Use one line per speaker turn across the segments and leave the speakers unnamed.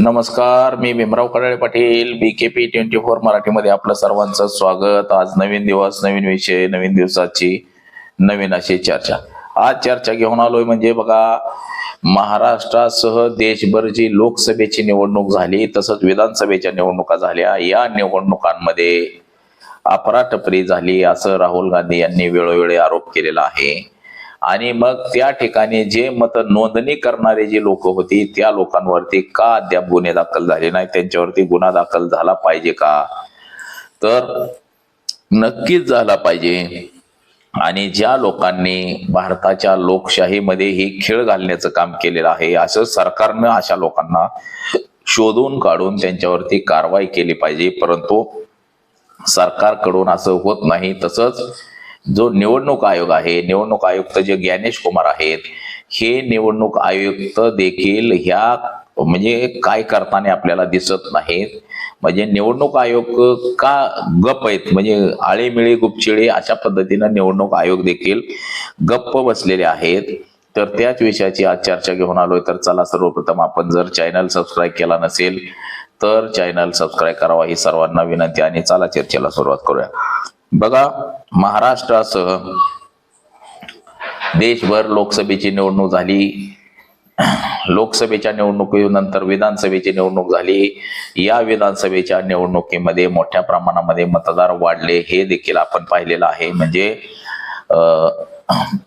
नमस्कार मी Bhimrao Kadale Patil B K P twenty four मराठीमध्ये आपलं सर्वांचं स्वागत. आज नवीन दिवस नवीन विषय नवीन दिवसाची नवीन अशी चर्चा. आज चर्चा घेऊन आलोय म्हणजे बघा महाराष्ट्रासह देशभर जी लोकसभेची निवडणूक झाली तसंच विधानसभेच्या निवडणुका झाल्या. या निवडणुकांमध्ये अफराटफरी झाली असं राहुल गांधी यांनी वेळोवेळी आरोप केलेला आहे. आणि मग त्या ठिकाणी जे मत नोंदणी करणारे जे लोक होती त्या लोकांवरती का अद्याप गुन्हे दाखल झाले नाही त्यांच्यावरती गुन्हा दाखल झाला पाहिजे का? तर नक्कीच झाला पाहिजे. आणि ज्या लोकांनी भारताच्या लोकशाहीमध्ये ही खेळ घालण्याचं काम केलेलं आहे असं सरकारनं अशा लोकांना शोधून काढून त्यांच्यावरती कारवाई केली पाहिजे. परंतु सरकारकडून असं होत नाही. तसंच जो निवडणूक आयोग आहे निवडणूक आयुक्त जे ज्ञानेश कुमार आहेत हे निवडणूक आयुक्त देखील ह्या म्हणजे काय करताना आपल्याला दिसत नाहीत. म्हणजे निवडणूक आयोग का गप आहेत? म्हणजे आळेमिळे गुपचिळे अशा पद्धतीनं निवडणूक आयोग देखील गप्प बसलेले आहेत. तर त्याच विषयाची आज चर्चा घेऊन आलोय. तर चला सर्वप्रथम आपण जर चॅनल सबस्क्राईब केला नसेल तर चॅनल सबस्क्राईब करावा. ही सर्वांना विनंती आणि चला चर्चेला सुरुवात करूया. बघा महाराष्ट्रासह देशभर लोकसभेची निवडणूक झाली. लोकसभेच्या निवडणुकीनंतर विधानसभेची निवडणूक झाली. या विधानसभेच्या निवडणुकीमध्ये मोठ्या प्रमाणामध्ये मतदार वाढले हे देखील आपण पाहिलेलं आहे. म्हणजे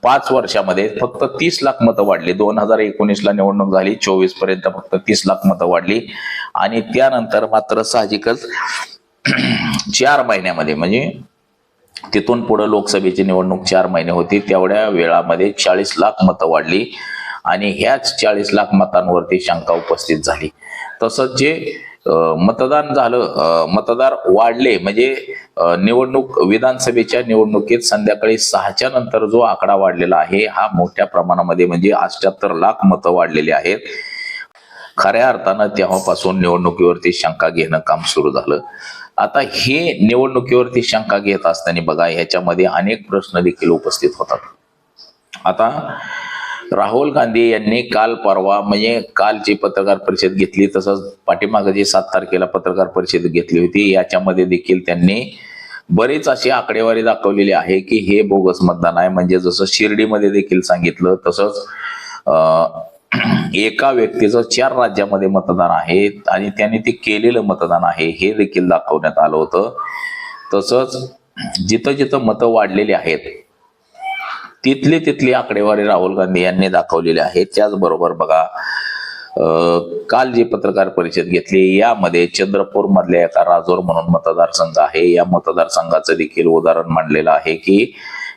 पाच वर्षामध्ये फक्त तीस लाख मतं वाढली. दोन हजार एकोणीस ला निवडणूक झाली चोवीसपर्यंत फक्त तीस लाख मतं वाढली. आणि त्यानंतर मात्र साहजिकच चार महिन्यामध्ये म्हणजे तिथून पुढे लोकसभेची निवडणूक चार महिने होती. तेवढ्या वेळामध्ये चाळीस लाख मतं वाढली आणि ह्याच चाळीस लाख मतांवरती शंका उपस्थित झाली. तसंच जे मतदान झालं मतदार वाढले म्हणजे निवडणूक विधानसभेच्या निवडणुकीत संध्याकाळी सहाच्या नंतर जो आकडा वाढलेला आहे हा मोठ्या प्रमाणामध्ये म्हणजे अठ्याहत्तर लाख मतं वाढलेली आहेत. खऱ्या अर्थानं तेव्हापासून निवडणुकीवरती शंका घेणं काम सुरू झालं. आता हे निवडणुकीवरती शंका घेत असताना बघा ह्याच्यामध्ये अनेक प्रश्न देखील उपस्थित होतात. आता राहुल गांधी यांनी काल परवा म्हणजे कालची पत्रकार परिषद घेतली तसंच पाठीमागे जी सात तारखेला पत्रकार परिषद घेतली होती याच्यामध्ये देखील त्यांनी बरीच अशी आकडेवारी दाखवलेली आहे की हे बोगस मतदान आहे. म्हणजे जसं शिर्डीमध्ये देखील सांगितलं तसंच एका व्यक्तीचं चार राज्यामध्ये मतदान आहे आणि त्याने ते केलेलं मतदान आहे हे देखील दाखवण्यात आलं होतं. तसंच जिथं जिथं मतं वाढलेली आहेत तिथली तिथली आकडेवारी राहुल गांधी यांनी दाखवलेली आहे त्याचबरोबर बघा अं, काल जी पत्रकार परिषद घेतली यामध्ये चंद्रपूर मधल्या एका राजोर म्हणून मतदारसंघ आहे. या मतदारसंघाचं देखील उदाहरण मांडलेलं आहे की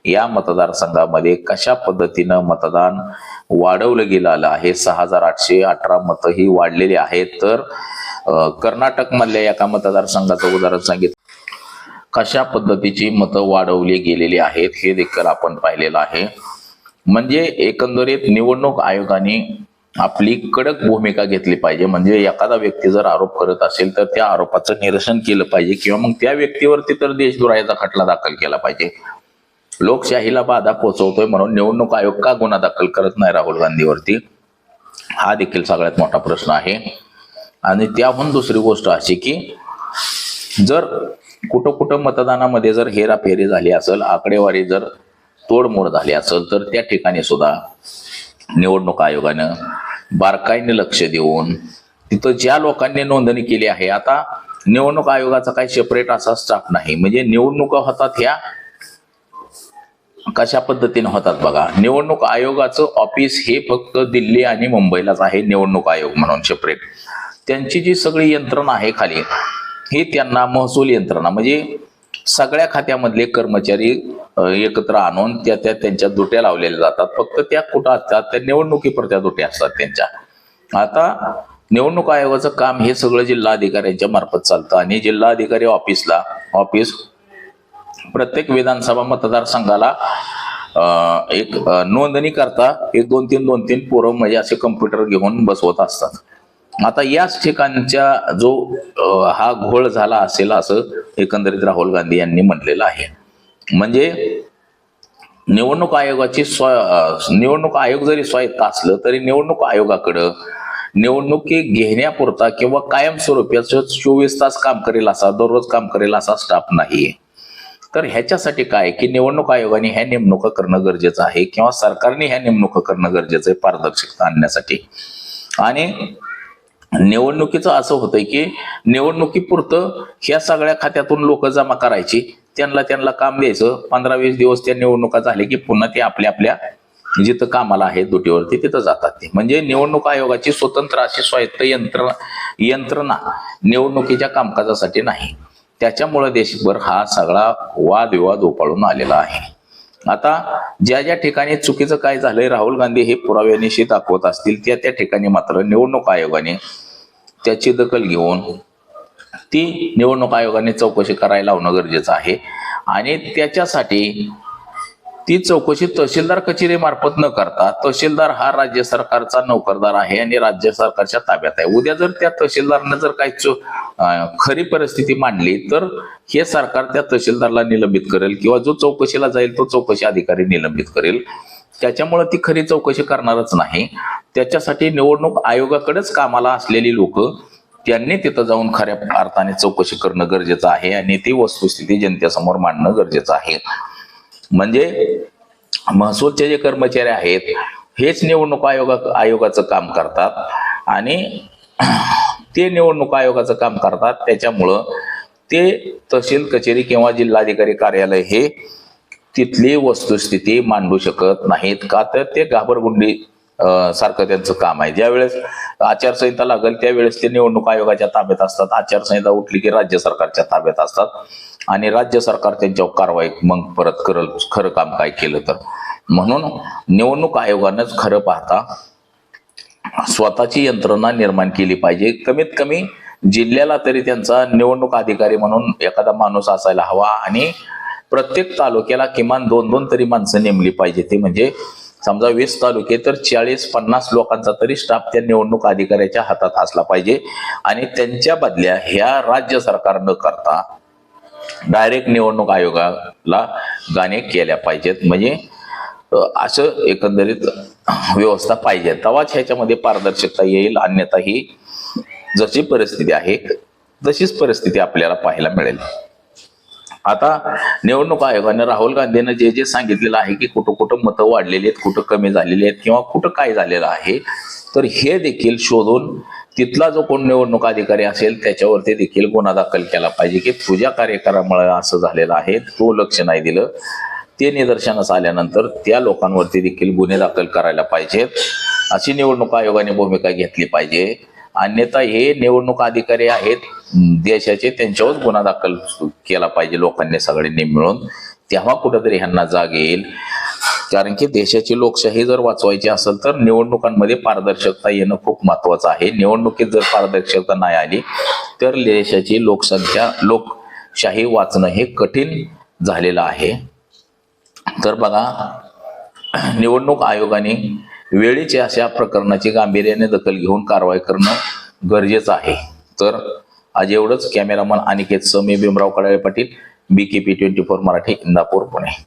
या मतदारसंघामध्ये कशा पद्धतीनं मतदान वाढवलं गेलं आलं आहे? सहा हजार आठशे अठरा मतं ही वाढलेली आहेत. तर कर्नाटकमधल्या कर्नाटक मधल्या एका मतदारसंघाचं उदाहरण सांगितलं. कशा पद्धतीची मतं वाढवली गेलेली आहेत हे देखील आपण पाहिलेलं आहे. म्हणजे एकंदरीत निवडणूक आयोगाने आपली कडक भूमिका घेतली पाहिजे. म्हणजे एखादा व्यक्ती जर आरोप करत असेल तर त्या आरोपाचं निरसन केलं पाहिजे किंवा मग त्या व्यक्तीवरती तर देशद्रोहाचा खटला दाखल केला पाहिजे. लोकशाहीला बाधा पोहोचवतोय म्हणून निवडणूक आयोग का गुन्हा दाखल करत नाही राहुल गांधीवरती? हा देखील सगळ्यात मोठा प्रश्न आहे. आणि त्याहून दुसरी गोष्ट अशी की जर कुठं कुठं मतदानामध्ये जर हेराफेरी झाली असेल आकडेवारी जर तोडमोड झाली असेल तर त्या ठिकाणी सुद्धा निवडणूक आयोगानं बारकाईने लक्ष देऊन तिथं ज्या लोकांनी नोंदणी केली आहे आता निवडणूक आयोगाचा काही सेपरेट असा स्टाफ नाही. म्हणजे निवडणुका होतात ह्या कशा पद्धतीने होतात बघा. निवडणूक आयोगाचं ऑफिस हे फक्त दिल्ली आणि मुंबईलाच आहे निवडणूक आयोग म्हणून सेपरेट त्यांची जी सगळी यंत्रणा आहे खाली ही त्यांना महसूल यंत्रणा म्हणजे सगळ्या खात्यामधले कर्मचारी एकत्र आणून त्या त्या त्यांच्या दुट्या लावलेल्या जातात. फक्त त्या कुठं असतात? त्या निवडणुकीपुरत्या दुट्या असतात त्यांच्या. आता निवडणूक आयोगाचं काम हे सगळं जिल्हाधिकाऱ्यांच्या मार्फत चालतं आणि जिल्हाधिकारी ऑफिसला ऑफिस प्रत्येक विधानसभा मतदारसंघाला एक नोंदणी करता एक दोन तीन दोन तीन पोरं म्हणजे असे कम्प्युटर घेऊन बसवत असतात. आता याच ठिकाणच्या जो हा घोळ झाला असेल असं एकंदरीत राहुल गांधी यांनी म्हटलेलं आहे. म्हणजे निवडणूक आयोगाची स्व निवडणूक आयोग जरी स्वायत्त असलं तरी निवडणूक आयोगाकडं निवडणुकी घेण्यापुरता किंवा कायमस्वरूपी चोवीस तास काम करेल असा दररोज काम करेल असा स्टाफ नाहीये. तर ह्याच्यासाठी काय की निवडणूक आयोगाने ह्या नेमणुका करणं गरजेचं आहे किंवा सरकारने ह्या नेमणुका करणं गरजेचं आहे पारदर्शकता आणण्यासाठी? आणि निवडणुकीचं असं होतंय की निवडणुकीपुरतं ह्या सगळ्या खात्यातून लोक जमा करायची त्यांना त्यांना काम द्यायचं पंधरा वीस दिवस त्या निवडणुका झाले की पुन्हा ते आपल्या आपल्या जिथं कामाला आहे दुटीवरती तिथं जातात ते. म्हणजे निवडणूक आयोगाची स्वतंत्र अशी स्वायत्त यंत्र यंत्रणा निवडणुकीच्या कामकाजासाठी नाही. त्याच्यामुळे देशभर हा सगळा वादविवाद उपाळून आलेला आहे. आता ज्या ज्या ठिकाणी चुकीचं काय झालंय राहुल गांधी हे पुराव्यानिशी दाखवत असतील त्या त्या ठिकाणी मात्र निवडणूक आयोगाने त्याची दखल घेऊन ती निवडणूक आयोगाने चौकशी करायला लावणं गरजेचं आहे. आणि त्याच्यासाठी ती चौकशी तहसीलदार कचेरीमार्फत न करता तहसीलदार हा राज्य सरकारचा नोकरदार आहे आणि राज्य सरकारच्या ताब्यात आहे. उद्या जर त्या तहसीलदारनं जर काही खरी परिस्थिती मांडली तर हे सरकार त्या तहसीलदारला निलंबित करेल किंवा जो चौकशीला जाईल तो चौकशी अधिकारी निलंबित करेल. त्याच्यामुळे ती खरी चौकशी करणारच नाही. त्याच्यासाठी निवडणूक आयोगाकडेच कामाला असलेली लोक त्यांनी तिथं जाऊन खऱ्या अर्थाने चौकशी करणं गरजेचं आहे आणि ती वस्तुस्थिती जनतेसमोर मांडणं गरजेचं आहे. म्हणजे महसूलचे जे कर्मचारी आहेत हेच निवडणूक आयोगा आयोगाचं काम करतात. आणि ते निवडणूक आयोगाचं काम करतात. त्याच्यामुळं ते तहसील कचेरी किंवा जिल्हाधिकारी कार्यालय हे तिथली वस्तुस्थिती मांडू शकत नाहीत. का तर ते घाबरगुंडी सारखं त्यांचं काम आहे. ज्यावेळेस आचारसंहिता लागेल त्यावेळेस ते निवडणूक आयोगाच्या ताब्यात असतात. आचारसंहिता उठली की राज्य सरकारच्या ताब्यात असतात. आणि राज्य सरकार त्यांच्यावर कारवाई मग परत करल खरं काम काय केलं तर. म्हणून निवडणूक आयोगानंच खरं पाहता स्वतःची यंत्रणा निर्माण केली पाहिजे. कमीत कमी जिल्ह्याला तरी त्यांचा निवडणूक अधिकारी म्हणून एखादा माणूस असायला हवा आणि प्रत्येक तालुक्याला किमान दोन दोन तरी माणसं नेमली पाहिजे. ते म्हणजे समजा वीस तालुके तर चाळीस पन्नास लोकांचा तरी स्टाफ त्या निवडणूक अधिकाऱ्याच्या हातात असला पाहिजे. आणि त्यांच्या बदल्या ह्या राज्य सरकार न करता डायरेक्ट निवडणूक आयोगाला गाणे केल्या पाहिजेत. म्हणजे असं एकंदरीत व्यवस्था पाहिजे. तेव्हाच ह्याच्यामध्ये पारदर्शकता येईल. अन्यथा ही जशी परिस्थिती आहे तशीच परिस्थिती आपल्याला पाहायला मिळेल. आता निवडणूक आयोगाने राहुल गांधींना जे जे सांगितलेलं आहे की कुठं कुठं मतं वाढलेली आहेत कुठं कमी झालेली आहेत किंवा कुठं काय झालेलं आहे तर हे देखील शोधून तिथला जो कोण निवडणूक अधिकारी असेल त्याच्यावरती देखील गुन्हा दाखल केला पाहिजे की तुझ्या कार्यकारामुळे असं झालेलं आहे तो लक्ष नाही दिलं. ते निदर्शनास आल्यानंतर त्या लोकांवरती देखील गुन्हे दाखल करायला पाहिजेत अशी निवडणूक आयोगाने भूमिका घेतली पाहिजे. अन्यथा हे निवडणूक अधिकारी आहेत देशाचे त्यांच्यावर गुन्हा दाखल केला पाहिजे लोकांनी सगळ्यांनी मिळून. तेव्हा कुठंतरी ह्यांना जाग येईल. कारण की देशाची लोकशाही जर वाचवायची असेल तर निवडणुकांमध्ये पारदर्शकता येणं खूप महत्वाचं आहे. निवडणुकीत जर पारदर्शकता नाही आली तर देशाची लोकसंख्या लोकशाही वाचणं हे कठीण झालेलं आहे. तर बघा निवडणूक आयोगाने वेळीच्या अशा प्रकरणाची गांभीर्याने दखल घेऊन कारवाई करणं गरजेचं आहे. तर आज एवढंच. Cameraman Aniket Sami Bhimrao Kadale Patil B K P twenty four Marathi Indapur Pune.